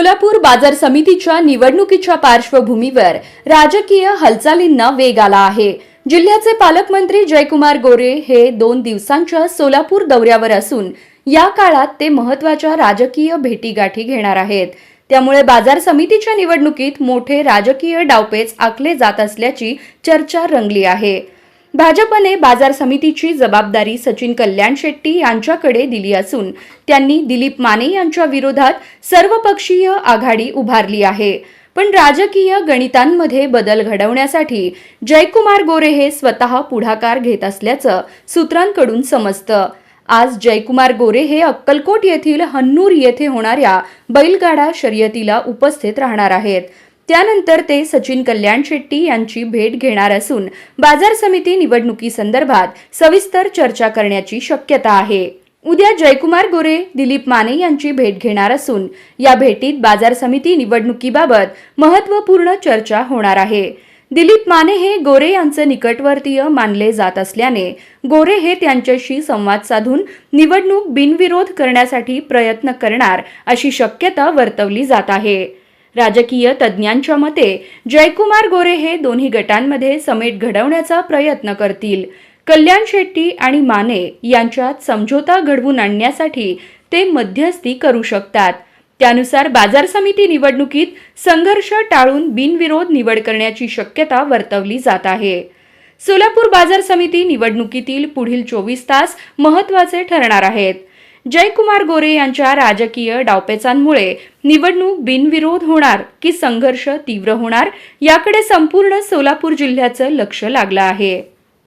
सोलापूर बाजार समितीच्या निवडणुकीच्या पार्श्वभूमीवर राजकीय हालचालींना वेग आला आहे. जिल्ह्याचे पालकमंत्री जयकुमार गोरे हे दोन दिवसांच्या सोलापूर दौऱ्यावर असून या काळात ते महत्त्वाच्या राजकीय भेटीगाठी घेणार आहेत. त्यामुळे बाजार समितीच्या निवडणुकीत मोठे राजकीय डावपेच आखले जात असल्याची चर्चा रंगली आहे. भाजपने बाजार समितीची जबाबदारी सचिन कल्याण शेट्टी यांच्याकडे दिली असून त्यांनी दिलीप माने यांच्या विरोधात सर्वपक्षीय आघाडी उभारली आहे. पण राजकीय गणितांमध्ये बदल घडवण्यासाठी जयकुमार गोरे हे स्वतः पुढाकार घेत असल्याचं सूत्रांकडून समजतं. आज जयकुमार गोरे हे अक्कलकोट येथील हन्नूर येथे होणाऱ्या बैलगाडा शर्यतीला उपस्थित राहणार आहेत. त्यानंतर ते सचिन कल्याण शेट्टी यांची भेट घेणार असून बाजार समिती निवडणुकीसंदर्भात सविस्तर चर्चा करण्याची शक्यता आहे. उद्या जयकुमार गोरे दिलीप माने यांची भेट घेणार असून या भेटीत बाजार समिती निवडणुकीबाबत महत्त्वपूर्ण चर्चा होणार आहे. दिलीप माने हे गोरे यांचे निकटवर्तीय मानले जात असल्याने गोरे हे त्यांच्याशी संवाद साधून निवडणूक बिनविरोध करण्यासाठी प्रयत्न करणार अशी शक्यता वर्तवली जात आहे. राजकीय तज्ज्ञांच्या मते जयकुमार गोरे हे दोन्ही गटांमध्ये समेट घडवण्याचा प्रयत्न करतील. कल्याण शेट्टी आणि माने यांच्यात समझोता घडवून आणण्यासाठी ते मध्यस्थी करू शकतात. त्यानुसार बाजार समिती निवडणुकीत संघर्ष टाळून बिनविरोध निवड करण्याची शक्यता वर्तवली जात आहे. सोलापूर बाजार समिती निवडणुकीतील पुढील चोवीस तास महत्त्वाचे ठरणार आहेत. जयकुमार गोरे यांच्या राजकीय डावपेचांमुळे निवडणूक बिनविरोध होणार की संघर्ष तीव्र होणार याकडे संपूर्ण सोलापूर जिल्ह्याचं लक्ष लागलं आहे.